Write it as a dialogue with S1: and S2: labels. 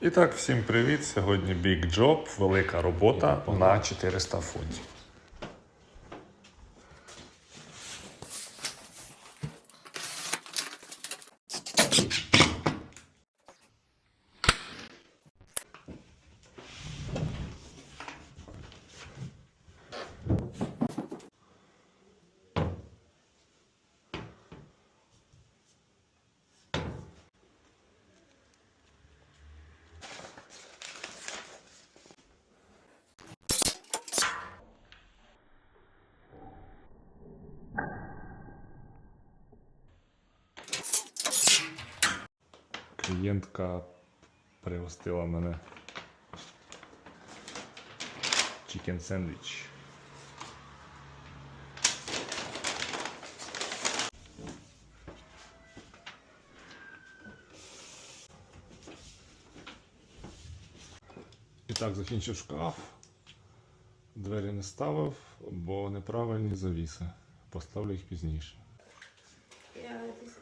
S1: І так, всім привіт! Сьогодні Big Job, велика робота на 400 фунтів. Клієнтка пригостила мене чікен сендвіч. І так, закінчив шкаф. Двері не ставив, бо неправильні завіси. Поставлю їх пізніше.
S2: Yeah, this,